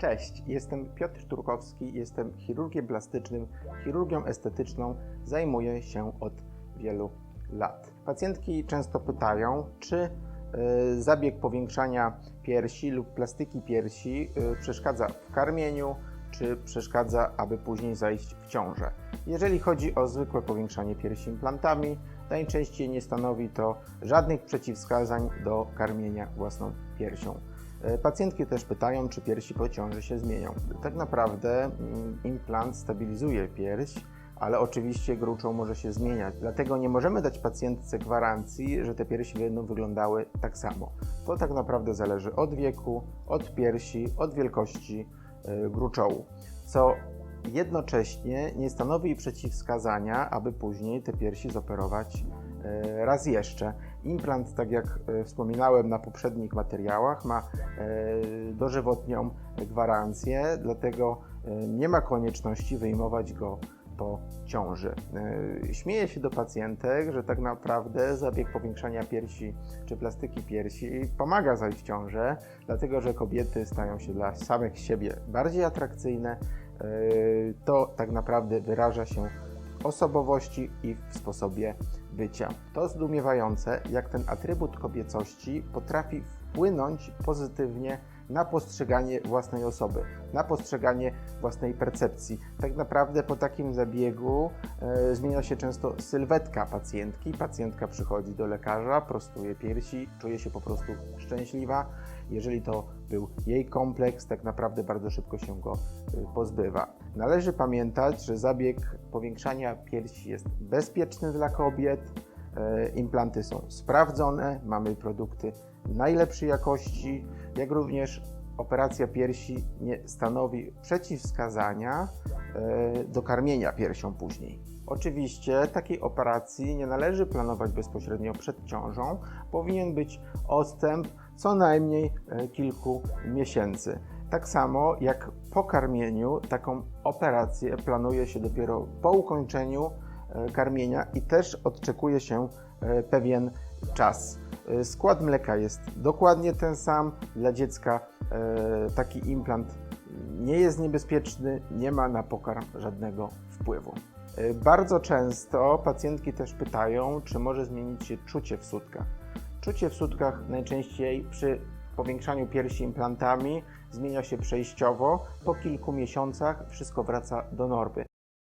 Cześć, jestem Piotr Turkowski, jestem chirurgiem plastycznym, chirurgią estetyczną, zajmuję się od wielu lat. Pacjentki często pytają, czy y, zabieg powiększania piersi lub plastyki piersi y, przeszkadza w karmieniu, czy przeszkadza, aby później zajść w ciążę. Jeżeli chodzi o zwykłe powiększanie piersi implantami, najczęściej nie stanowi to żadnych przeciwwskazań do karmienia własną piersią. E, Pacjentki też pytają, czy piersi po ciąży się zmienią. Tak naprawdę mm, implant stabilizuje pierś, ale oczywiście gruczoł może się zmieniać. Dlatego nie możemy dać pacjentce gwarancji, że te piersi będą wyglądały tak samo. To tak naprawdę zależy od wieku, od piersi, od wielkości e, gruczołu. Co jednocześnie nie stanowi przeciwwskazania, aby później te piersi zoperować raz jeszcze. Implant, tak jak e, wspominałem na poprzednich materiałach, ma e, dożywotnią gwarancję, dlatego e, nie ma konieczności wyjmować go po ciąży. E, Śmieję się do pacjentek, że tak naprawdę zabieg powiększania piersi czy plastyki piersi pomaga zajść w ciążę, dlatego że kobiety stają się dla samych siebie bardziej atrakcyjne. E, To tak naprawdę wyraża się osobowości i w sposobie bycia. To zdumiewające, jak ten atrybut kobiecości potrafi wpłynąć pozytywnie na postrzeganie własnej osoby, na postrzeganie własnej percepcji. Tak naprawdę po takim zabiegu e, zmienia się często sylwetka pacjentki. Pacjentka przychodzi do lekarza, prostuje piersi, czuje się po prostu szczęśliwa. Jeżeli to był jej kompleks, tak naprawdę bardzo szybko się go e, pozbywa. Należy pamiętać, że zabieg powiększania piersi jest bezpieczny dla kobiet. E, Implanty są sprawdzone, mamy produkty najlepszej jakości, jak również operacja piersi nie stanowi przeciwwskazania e, do karmienia piersią później. Oczywiście takiej operacji nie należy planować bezpośrednio przed ciążą. Powinien być odstęp co najmniej e, kilku miesięcy. Tak samo jak po karmieniu, taką operację planuje się dopiero po ukończeniu e, karmienia i też odczekuje się e, pewien czas. E, Skład mleka jest dokładnie ten sam. Dla dziecka taki implant nie jest niebezpieczny, nie ma na pokarm żadnego wpływu. Bardzo często pacjentki też pytają, czy może zmienić się czucie w sutkach. Czucie w sutkach najczęściej przy powiększaniu piersi implantami zmienia się przejściowo. Po kilku miesiącach wszystko wraca do normy.